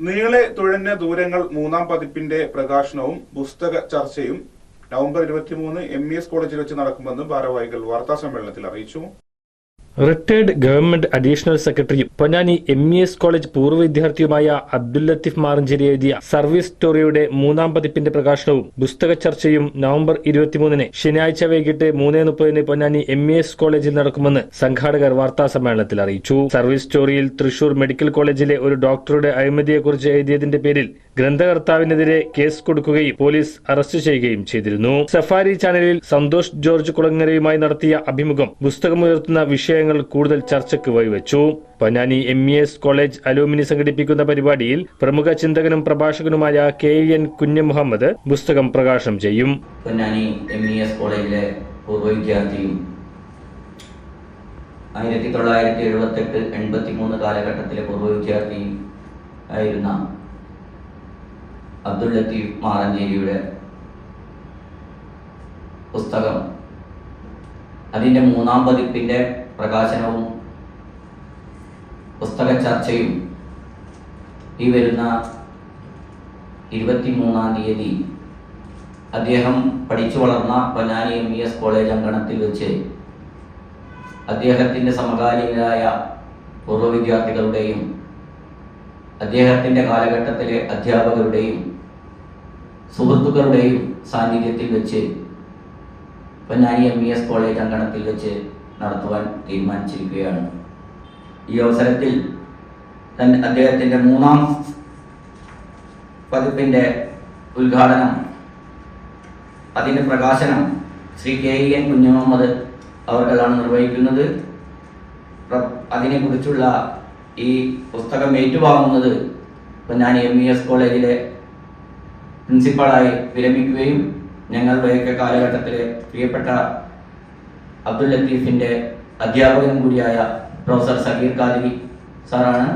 നീളെ തുഴഞ്ഞ ദൂരങ്ങൾ മൂന്നാം പതിപ്പിന്റെ പ്രകാശനവും പുസ്തക ചർച്ചയും നവംബർ ഇരുപത്തിമൂന്ന് എം ഇ എസ് കോളേജിൽ വെച്ച് നടക്കുമെന്ന് ഭാരവാഹികൾ വാർത്താ സമ്മേളനത്തിൽ അറിയിച്ചു. റിട്ടയർഡ് ഗവൺമെന്റ് അഡീഷണൽ സെക്രട്ടറിയും Ponnani M E S college പൂർവ വിദ്യാർത്ഥിയുമായ അബ്ദുൽ ലത്തീഫ് മാറഞ്ചേരി എഴുതിയ സർവീസ് സ്റ്റോറിയുടെ മൂന്നാം പതിപ്പിന്റെ പ്രകാശനവും പുസ്തക ചർച്ചയും നവംബർ ഇരുപത്തിമൂന്നിന് ശനിയാഴ്ച വൈകിട്ട് മൂന്നേ മുപ്പതിന് പൊന്നാനി എം ഇ എസ് കോളേജിൽ നടക്കുമെന്ന് സംഘാടകർ വാർത്താ സമ്മേളനത്തിൽ അറിയിച്ചു. സർവീസ് സ്റ്റോറിയിൽ തൃശൂർ മെഡിക്കൽ കോളേജിലെ ഒരു ഡോക്ടറുടെ അഴിമതിയെക്കുറിച്ച് എഴുതിയതിന്റെ പേരിൽ ഗ്രന്ഥകർത്താവിനെതിരെ കേസ് കൊടുക്കുകയും പോലീസ് അറസ്റ്റ് ചെയ്യുകയും ചെയ്തിരുന്നു. സഫാരി ചാനലിൽ സന്തോഷ് ജോർജ് കുളങ്ങരയുമായി നടത്തിയ അഭിമുഖം പുസ്തകമുയർത്തുന്ന വിഷയങ്ങൾ കൂടുതൽ ചർച്ചയ്ക്ക് വഴിവെച്ചു. Ponnani M E S college alumni സംഘടിപ്പിക്കുന്ന പരിപാടിയിൽ പ്രമുഖ ചിന്തകനും പ്രഭാഷകനുമായ കെ എൻ കുഞ്ഞു മുഹമ്മദ് പുസ്തകം പ്രകാശനം ചെയ്യും. പൊന്നാനി എം ഇ എസ് കോളേജിലെ പൂർവ വിദ്യാർത്ഥിയും ആയിരത്തി തൊള്ളായിരത്തി എഴുപത്തെട്ട് എൺപത്തി മൂന്ന് കാലഘട്ടത്തിലെ പൂർവ വിദ്യാർത്ഥി ആയിരുന്ന അബ്ദുൾ ലത്തീഫ് മാറഞ്ചേരിയുടെ പുസ്തകം. അതിന്റെ മൂന്നാം പതിപ്പിന്റെ പ്രകാശനവും പുസ്തക ചർച്ചയും ഈ വരുന്ന ഇരുപത്തി മൂന്നാം തീയതി അദ്ദേഹം പഠിച്ചു വളർന്ന Ponnani M E S college അങ്കണത്തിൽ വെച്ച് അദ്ദേഹത്തിന്റെ സമകാലീനരായ പൂർവ വിദ്യാർത്ഥികളുടെയും അദ്ദേഹത്തിന്റെ കാലഘട്ടത്തിലെ അധ്യാപകരുടെയും സുഹൃത്തുക്കളുടെയും സാന്നിധ്യത്തിൽ വെച്ച് Ponnani M E S college അങ്കണത്തിൽ വെച്ച് നടത്തുവാൻ തീരുമാനിച്ചിരിക്കുകയാണ്. ഈ അവസരത്തിൽ തന്റെ അദ്ദേഹത്തിന്റെ മൂന്നാം പതിപ്പിന്റെ ഉദ്ഘാടനം അതിന്റെ പ്രകാശനം Shri K E N Kunjumuhammad അവർക്കതാണ് നിർവഹിക്കുന്നത് അതിനെക്കുറിച്ചുള്ള ഈ പുസ്തകം ഏറ്റുവാങ്ങുന്നത് ഞാൻ എം ഇ എസ് കോളേജിലെ പ്രിൻസിപ്പളായി വിരമിക്കുകയും ഞങ്ങളുടെയൊക്കെ കാലഘട്ടത്തിലെ പ്രിയപ്പെട്ട അബ്ദുൽ ലത്തീഫിന്റെ അധ്യാപകനും കൂടിയായ പ്രൊഫസർ സഗീർ ഖാദിരി സാറാണ്.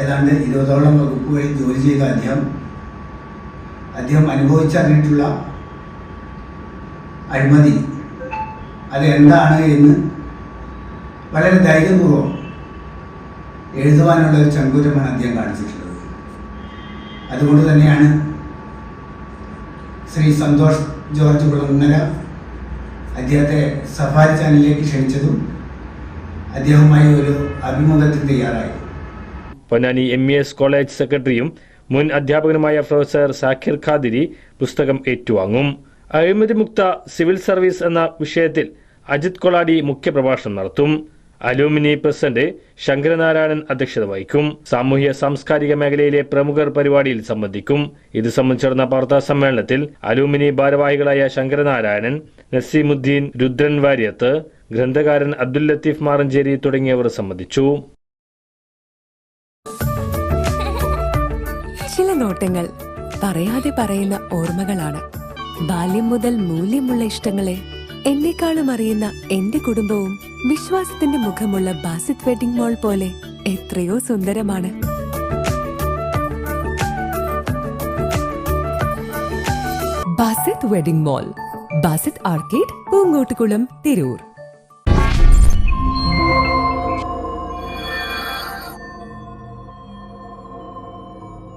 ഏതാണ്ട് ഇരുപതോളം വകുപ്പുകളിൽ ജോലി ചെയ്ത അദ്ദേഹം അദ്ദേഹം അനുഭവിച്ചറിഞ്ഞിട്ടുള്ള അഴിമതി. അതെന്താണ് എന്ന് വളരെ ധൈര്യപൂർവം എഴുതുവാനുള്ള ഒരു ചങ്കൂരമാണ് അദ്ദേഹം കാണിച്ചിട്ടുള്ളത്. അതുകൊണ്ട് തന്നെയാണ് ശ്രീ സന്തോഷ് ജോർജ് കുളങ്ങര അദ്ദേഹത്തെ സഫാരി ചാനലിലേക്ക് ക്ഷണിച്ചതും അദ്ദേഹവുമായി ഒരു അഭിമുഖത്തിന് തയ്യാറായി. Ponnani M E S college സെക്രട്ടറിയും മുൻ അധ്യാപകനുമായ പ്രൊഫസർ സാഖിർ ഖാദിരി പുസ്തകം ഏറ്റുവാങ്ങും. അഴിമതിമുക്ത സിവിൽ സർവീസ് എന്ന വിഷയത്തിൽ അജിത് കൊളാടി മുഖ്യപ്രഭാഷണം നടത്തും. അലൂമിനി പ്രസിഡന്റ് ശങ്കരനാരായണൻ അധ്യക്ഷത വഹിക്കും. സാമൂഹ്യ സാംസ്കാരിക മേഖലയിലെ പ്രമുഖർ പരിപാടിയിൽ സംബന്ധിക്കും. ഇത് സംബന്ധിച്ച് നടന്ന വാർത്താ സമ്മേളനത്തിൽ അലൂമിനി ഭാരവാഹികളായ ശങ്കരനാരായണൻ നസീമുദ്ദീൻ രുദ്രൻ വാര്യത്ത് ഗ്രന്ഥകാരൻ അബ്ദുൽ ലത്തീഫ് മാറഞ്ചേരി തുടങ്ങിയവർ സംബന്ധിച്ചു. ചില നോട്ടങ്ങൾ പറയാതെ പറയുന്ന ഓർമ്മകളാണ്. ബാല്യം മുതൽ മൂല്യമുള്ള ഇഷ്ടങ്ങളെ എന്നെക്കാളും അറിയുന്ന എന്റെ കുടുംബവും വിശ്വാസത്തിന്റെ മുഖമുള്ള ബാസിത് വെഡിംഗ് മോൾ പോലെ എത്രയോ സുന്ദരമാണ്. Basith wedding mall Basith arcade Poonkottukulam Tirur.